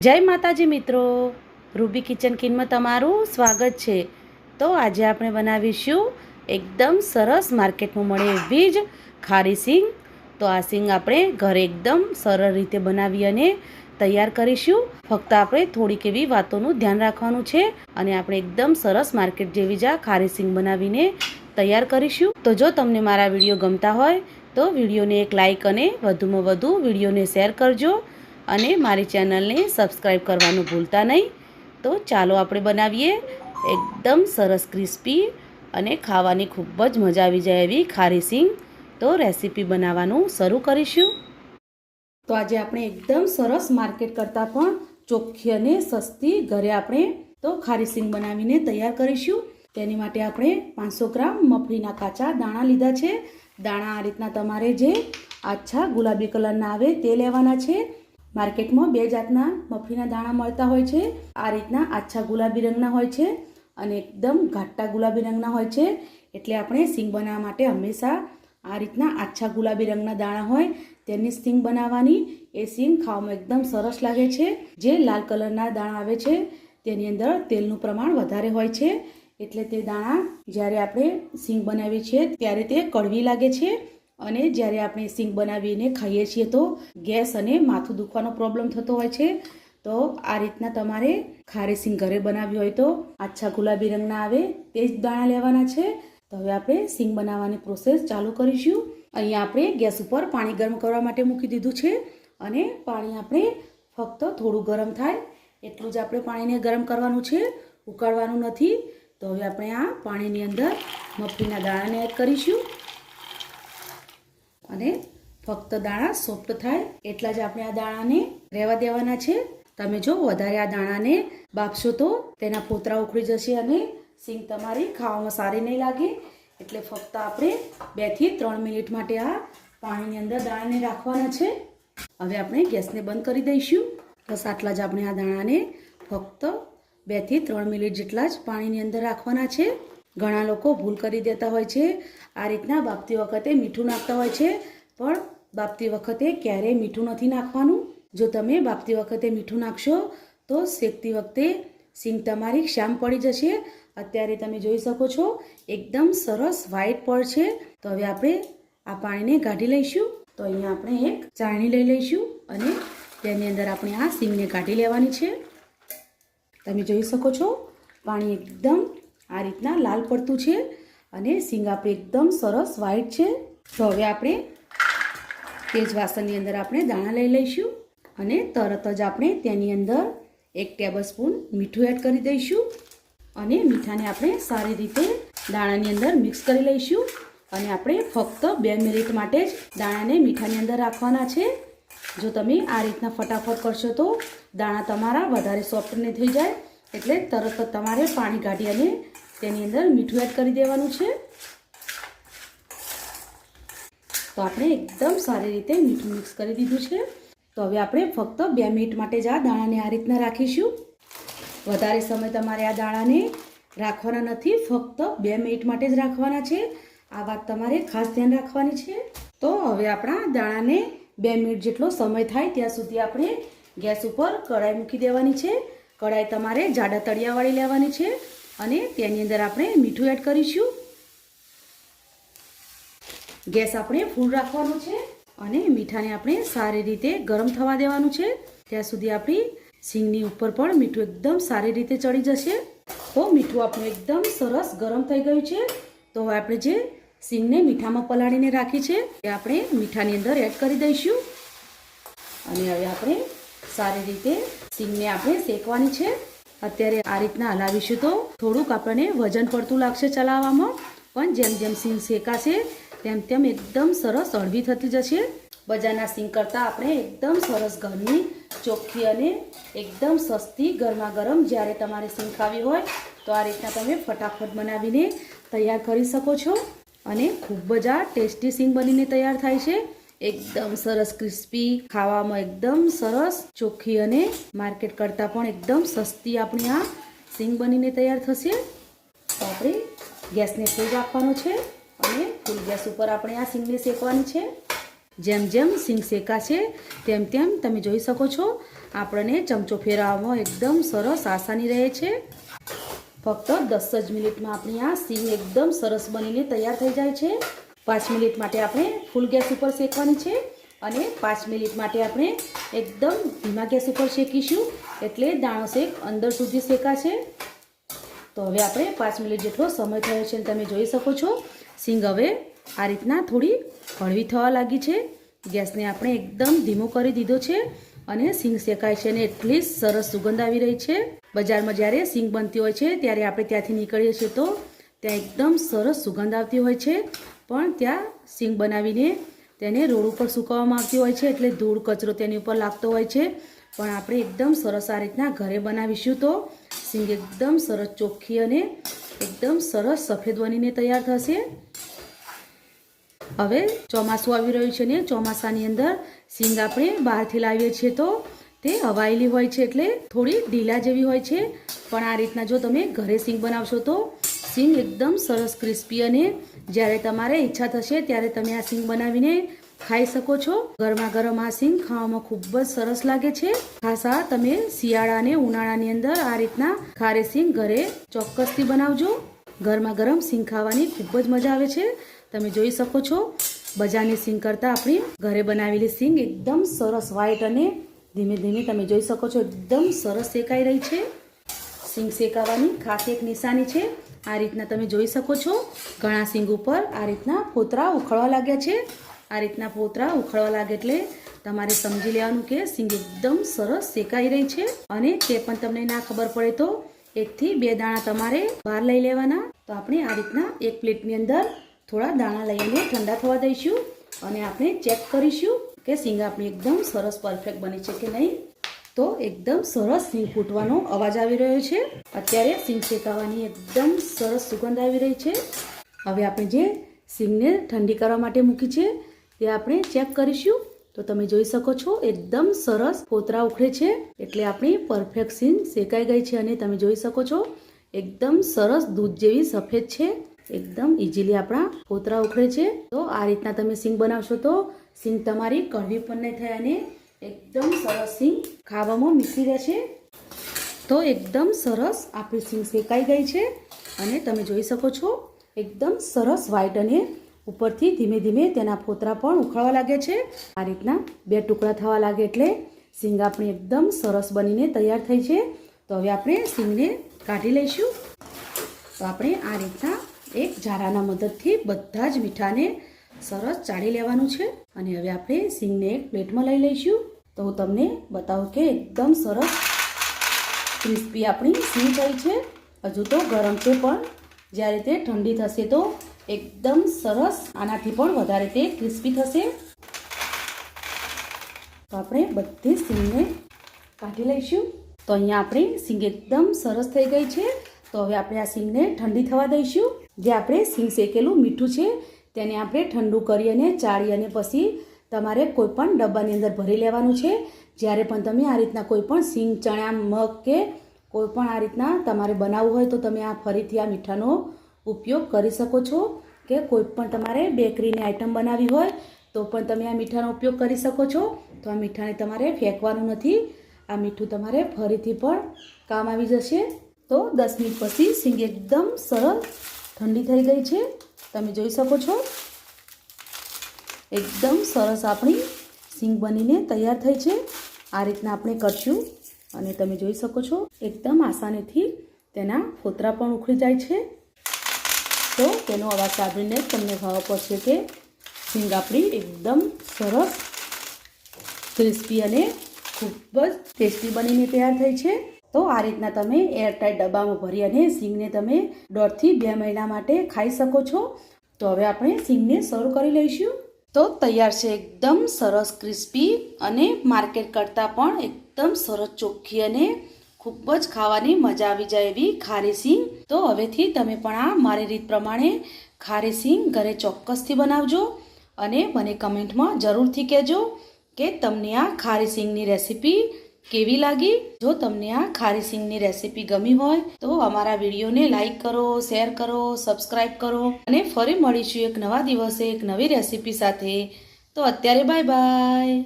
જય માતાજી મિત્રો. રૂબી કિચન કિનમાં તમારું સ્વાગત છે. તો આજે આપણે બનાવીશું એકદમ સરસ માર્કેટમાં મળે એવી જ ખારી સિંગ. તો આ સિંગ આપણે ઘરે એકદમ સરળ રીતે બનાવી અને તૈયાર કરીશું. ફક્ત આપણે થોડીક એવી વાતોનું ધ્યાન રાખવાનું છે અને આપણે એકદમ સરસ માર્કેટ જેવી જ આ ખારી સિંગ બનાવીને તૈયાર કરીશું. તો જો તમને મારા વીડિયો ગમતા હોય તો વિડીયોને એક લાઇક અને વધુમાં વધુ વિડીયોને શેર કરજો. અને મારી ચેનલને સબસ્ક્રાઈબ કરવાનું ભૂલતા નહીં. તો ચાલો આપણે બનાવીએ એકદમ સરસ ક્રિસ્પી અને ખાવાની ખૂબ જ મજા આવી જાય એવી ખારી સિંગ. તો રેસીપી બનાવવાનું શરૂ કરીશું. તો આજે આપણે એકદમ સરસ માર્કેટ કરતાં પણ ચોખ્ખી અને સસ્તી ઘરે આપણે તો ખારી સિંગ બનાવીને તૈયાર કરીશું. તેની માટે આપણે પાંચસો ગ્રામ મફળીના કાચા દાણા લીધા છે. દાણા આ રીતના તમારે જે આછા ગુલાબી કલરના આવે તે લેવાના છે. માર્કેટમાં બે જાતના મફીના દાણા મળતા હોય છે. આ રીતના આછા ગુલાબી રંગના હોય છે અને એકદમ ઘાટા ગુલાબી રંગના હોય છે. એટલે આપણે સિંગ બનાવવા માટે હંમેશા આ રીતના આછા ગુલાબી રંગના દાણા હોય તેની સિંગ બનાવવાની. એ સિંગ ખાવામાં એકદમ સરસ લાગે છે. જે લાલ કલરના દાણા આવે છે તેની અંદર તેલનું પ્રમાણ વધારે હોય છે. એટલે તે દાણા જ્યારે આપણે સિંગ બનાવીએ છીએ ત્યારે તે કડવી લાગે છે. અને જ્યારે આપણે સિંગ બનાવીને ખાઈએ છીએ તો ગેસ અને માથું દુખવાનો પ્રોબ્લેમ થતો હોય છે. તો આ રીતના તમારે ખારી સિંગ ઘરે બનાવી હોય તો આછા ગુલાબી રંગના આવે તે જ દાણા લેવાના છે. તો હવે આપણે સિંગ બનાવવાની પ્રોસેસ ચાલુ કરીશું. અહીંયા આપણે ગેસ ઉપર પાણી ગરમ કરવા માટે મૂકી દીધું છે અને પાણી આપણે ફક્ત થોડું ગરમ થાય એટલું જ આપણે પાણીને ગરમ કરવાનું છે. ઉકાળવાનું નથી. તો હવે આપણે આ પાણીની અંદર મગફળીના દાણાને એડ કરીશું. અને ફક્ત દાણા સોફ્ટ થાય એટલા જ આપણે આ દાણાને રહેવા દેવાના છે. તમે જો વધારે આ દાણાને બાફશો તો તેના ફોતરા ઉખડી જશે અને સિંગ તમારી ખાવામાં સારી નહીં લાગે. એટલે ફક્ત આપણે બેથી ત્રણ મિનિટ માટે આ પાણીની અંદર દાણાને રાખવાના છે. હવે આપણે ગેસને બંધ કરી દઈશું. બસ આટલા જ આપણે આ દાણાને ફક્ત બેથી ત્રણ મિનિટ જેટલા જ પાણીની અંદર રાખવાના છે. ઘણા લોકો ભૂલ કરી દેતા હોય છે. આ રીતના બાફતી વખતે મીઠું નાખતા હોય છે. પણ બાફતી વખતે ક્યારેય મીઠું નથી નાખવાનું. જો તમે બાફતી વખતે મીઠું નાખશો, તો શેકતી વખતે સિંગ તમારી શ્યામ પડી જશે. અત્યારે તમે જોઈ શકો છો, એકદમ સરસ વ્હાઈટ પડ છે. તો હવે આપણે આ પાણીને કાઢી લઈશું. તો અહીંયા આપણે એક ચાળણી લઈ લઈશું અને તેની અંદર આપણે આ સિંગને કાઢી લેવાની છે. તમે જોઈ શકો છો, પાણી એકદમ આ રીતના લાલ પડતું છે અને સિંગ આપણે એકદમ સરસ વ્હાઈટ છે. તો હવે આપણે તે જ વાસણની અંદર આપણે દાણા લઈ લઈશું અને તરત જ આપણે તેની અંદર એક ટેબલ સ્પૂન મીઠું એડ કરી દઈશું અને મીઠાને આપણે સારી રીતે દાણાની અંદર મિક્સ કરી લઈશું અને આપણે ફક્ત બે મિનિટ માટે જ દાણાને મીઠાની અંદર રાખવાના છે. જો તમે આ રીતના ફટાફટ કરશો તો દાણા તમારા વધારે સોફ્ટ નહીં થઈ જાય એટલે તરત જ તમારે પાણી કાઢી અને તેની અંદર મીઠું એડ કરી દેવાનું છે. તો આપણે એકદમ સારી રીતે મીઠું મિક્સ કરી દીધું છે. તો હવે આપણે ફક્ત બે મિનિટ માટે જ આ દાણાને આ રીતના રાખીશું. વધારે સમય તમારે આ દાણાને રાખવાના નથી, ફક્ત બે મિનિટ માટે જ રાખવાના છે. આ વાત તમારે ખાસ ધ્યાન રાખવાની છે. તો હવે આપણા દાણાને બે મિનિટ જેટલો સમય થાય ત્યાં સુધી આપણે ગેસ ઉપર કઢાઈ મૂકી દેવાની છે. કઢાઈ તમારે જાડા તળિયાવાળી લેવાની છે. અને તેની અંદર આપણે મીઠું એડ કરીશું. ગેસ આપણે ફૂલ રાખવાનો છે અને મીઠાને આપણે સારી રીતે ગરમ થવા દેવાનું છે. ત્યાં સુધી આપણી સિંગની ઉપર પણ મીઠું એકદમ સારી રીતે ચડી જશે. તો મીઠું આપણું એકદમ સરસ ગરમ થઈ ગયું છે. તો હવે આપણે જે સિંગને મીઠામાં પલાળીને રાખી છે, એ આપણે મીઠાની અંદર એડ કરી દઈશું. અને હવે આપણે સારી રીતે સિંગને આપણે શેકવાની છે. અત્યારે આ રીતના હલાવીશું તો થોડુંક આપણને વજન પડતું લાગશે ચલાવવામાં. પણ જેમ જેમ સીંગ શેકાશે, તેમ તેમ એકદમ સરસ હળવી થતી જશે. બજારના સિંગ કરતાં આપણે એકદમ સરસ ઘરની ચોખ્ખી અને એકદમ સસ્તી ગરમા ગરમ જ્યારે તમારે સિંગ ખાવી હોય, તો આ રીતના તમે ફટાફટ બનાવીને તૈયાર કરી શકો છો. અને ખૂબ જ આ ટેસ્ટી સિંગ બનીને તૈયાર થાય છે. એકદમ સરસ ક્રિસ્પી, ખાવામાં એકદમ સરસ ચોખ્ખી અને માર્કેટ કરતાં પણ એકદમ સસ્તી આપણી આ સિંગ બનીને તૈયાર થશે. તો આપણે ગેસને ફૂલ રાખવાનો છે અને ફૂલ ગેસ ઉપર આપણે આ સિંગને શેકવાની છે. જેમ જેમ સિંગ શેકાશે તેમ તેમ તમે જોઈ શકો છો આપણને ચમચો ફેરવવામાં એકદમ સરસ આસાની રહે છે. ફક્ત દસ જ મિનિટમાં આપણી આ સિંગ એકદમ સરસ બનીને તૈયાર થઈ જાય છે. પાંચ મિનિટ માટે આપણે ફૂલ ગેસ ઉપર શેકવાની છે અને પાંચ મિનિટ માટે આપણે એકદમ ધીમા ગેસ ઉપર શેકીશું એટલે દાણો શેક અંદર સુધી શેકાશે. તો હવે આપણે પાંચ મિનિટ જેટલો સમય થયો છે તમે જોઈ શકો છો, સિંગ હવે આ રીતના થોડી હળવી થવા લાગી છે. ગેસને આપણે એકદમ ધીમો કરી દીધો છે અને સિંગ શેકાય છે અને એટલી સરસ સુગંધ આવી રહી છે. બજારમાં જ્યારે સિંગ બનતી હોય છે, ત્યારે આપણે ત્યાંથી નીકળીએ છીએ તો ત્યાં એકદમ સરસ સુગંધ આવતી હોય છે. પણ ત્યાં સિંગ બનાવીને તેને રોડ ઉપર સૂકવવામાં આવતી હોય છે. એટલે ધૂળ, કચરો તેની ઉપર લાગતો હોય છે. પણ આપણે એકદમ સરસ આ રીતના ઘરે બનાવીશું તો સિંગ એકદમ સરસ ચોખ્ખી અને એકદમ સરસ સફેદ બનીને તૈયાર થશે. હવે ચોમાસું આવી રહ્યું છે ને ચોમાસાની અંદર સિંગ આપણે બહારથી લાવીએ છીએ તો તે હવાયેલી હોય છે. એટલે થોડી ઢીલા જેવી હોય છે. પણ આ રીતના જો તમે ઘરે સિંગ બનાવશો તો સિંગ એકદમ સરસ ક્રિસ્પી અને જ્યારે તમારે ઈચ્છા થશે ત્યારે તમે આ સિંગ બનાવીને ખાઈ શકો છો. ગરમા ગરમ આ સિંગ ખાવામાં ખૂબ જ સરસ લાગે છે. ખાસ તમે શિયાળા અને ઉનાળાની અંદર આ રીતના ખારે સિંગ ઘરે ચોક્કસથી બનાવજો. ગરમા ગરમ સિંગ ખાવાની ખૂબ જ મજા આવે છે. તમે જોઈ શકો છો, બજારની સિંગ કરતાં આપણી ઘરે બનાવેલી સિંગ એકદમ સરસ વ્હાઈટ અને ધીમે ધીમે તમે જોઈ શકો છો, એકદમ સરસ શેકાઈ રહી છે. સિંગ શેકાવાની ખાસ એક નિશાની છે. આ રીતના તમે જોઈ શકો છો. ઘણા સિંગ ઉપર આ રીતના ફોતરા ઉખડવા લાગ્યા છે. આ રીતના ફોતરા ઉખળવા લાગે એટલે તમારે સમજી લેવાનું કે સિંગ એકદમ સરસ શેકાઈ રહી છે અને તે પણ તમને ના ખબર પડે તો એકથી બે દાણા તમારે બહાર લઈ લેવાના. તો આપણે આ રીતના એક પ્લેટની અંદર થોડા દાણા લઈને ઠંડા થવા દઈશું અને આપણે ચેક કરીશું કે સિંગ આપણી એકદમ સરસ પરફેક્ટ બની છે કે નહીં. તો એકદમ સરસ સિંગ ફૂટવાનો અવાજ આવી રહ્યો છે. અત્યારે સિંગ શેકાવાની એકદમ સરસ સુગંધ આવી રહી છે. હવે આપણે જે સિંગને ઠંડી કરવા માટે મૂકી છે, તે આપણે ચેક કરીશું. તો તમે જોઈ શકો છો, એકદમ સરસ ફોતરા ઉખડે છે. એટલે આપણી પરફેક્ટ સિંગ શેકાઈ ગઈ છે અને તમે જોઈ શકો છો, એકદમ સરસ દૂધ જેવી સફેદ છે. એકદમ ઇઝીલી આપણા ફોતરા ઉખડે છે. તો આ રીતના તમે સિંગ બનાવશો તો સિંગ તમારી કડવી પણ નહીં થાય અને એકદમ સરસ સિંગ ખાવામાં મીઠી રહેશે. તો એકદમ સરસ આપણી સિંગ શેકાઈ ગઈ છે અને તમે જોઈ શકો છો, એકદમ સરસ વ્હાઈટ અને ઉપરથી ધીમે ધીમે તેના ફોતરા પણ ઉખડવા લાગે છે. આ રીતના બે ટુકડા થવા લાગે એટલે સિંગ આપણી એકદમ સરસ બનીને તૈયાર થઈ છે. તો હવે આપણે સિંગને કાઢી લઈશું. તો આપણે આ રીતના એક ઝારાના મદદથી બધા જ મીઠાને સરસ ચાળી લેવાનું છે અને હવે આપણે સિંગને એક પ્લેટમાં લઈ લઈશું. તો હું તમને બતાવું કે એકદમ સરસ ક્રિસ્પી આપણી સિંગ થઈ છે. હજુ તો ગરમ છે પણ. જ્યારે તે ઠંડી થશે તો એકદમ સરસ આનાથી પણ વધારે તે ક્રિસ્પી થશે. તો આપણે બધી સિંગને કાઢી લઈશું. તો અહીંયા આપણી સિંગ એકદમ સરસ થઈ ગઈ છે. તો હવે આપણે આ સિંગને ઠંડી થવા દઈશું. જે આપણે સિંગ શેકેલું મીઠું છે તેને આપણે ઠંડુ કરી અને ચાળી અને પછી તમારે કોઈ પણ ડબ્બાની અંદર ભરી લેવાનું છે. જ્યારે પણ તમે આ રીતના કોઈ પણ સિંગ, ચણા, મગ કે કોઈ પણ આ રીતના તમારે બનાવવું હોય તો તમે આ ફરીથી આ મીઠાનો ઉપયોગ કરી શકો છો કે કોઈ પણ તમારે બેકરીની આઈટમ બનાવવી હોય તો પણ તમે આ મીઠાનો ઉપયોગ કરી શકો છો. તો આ મીઠાને તમારે ફેંકવાનું નથી. આ મીઠું તમારે ફરીથી પણ કામ આવી જશે. તો દસ મિનિટ પછી સિંગ એકદમ સરસ ઠંડી થઈ ગઈ છે. તમે જોઈ શકો છો. એકદમ સરસ આપણી સિંગ બનીને તૈયાર થઈ છે. આ રીતના આપણે કરશું અને તમે જોઈ શકો છો, એકદમ આસાનીથી તેના ફોતરા પણ ઉખડી જાય છે. તો તેનો અવાજ સાંભળીને તમને ખબર પડશે કે સિંગ આપણી એકદમ સરસ, ક્રિસ્પી અને ખૂબ જ ટેસ્ટી બનીને તૈયાર થઈ છે. તો આ રીતના તમે એરટાઈટ ડબ્બામાં ભરી અને સિંગને તમે દોઢથી બે મહિના માટે ખાઈ શકો છો. તો હવે આપણે સિંગને સર્વ કરી લઈશું. તો તૈયાર છે એકદમ સરસ ક્રિસ્પી અને માર્કેટ કરતાં પણ એકદમ સરસ ચોખ્ખી અને ખૂબ જ ખાવાની મજા આવી જાય એવી ખારી સિંગ. તો હવેથી તમે પણ આ મારી રીત પ્રમાણે ખારી સિંગ ઘરે ચોક્કસથી બનાવજો અને મને કમેન્ટમાં જરૂરથી કહેજો કે તમને આ ખારી સિંગની રેસીપી કેવી લાગી? જો તમને આ ખારી સિંગની રેસીપી ગમી હોય, તો અમારા વિડીયોને લાઈક કરો, શેર કરો સબસ્ક્રાઈબ કરો અને ફરી મળીશું એક નવા દિવસે એક નવી રેસીપી સાથે. તો અત્યારે બાય બાય.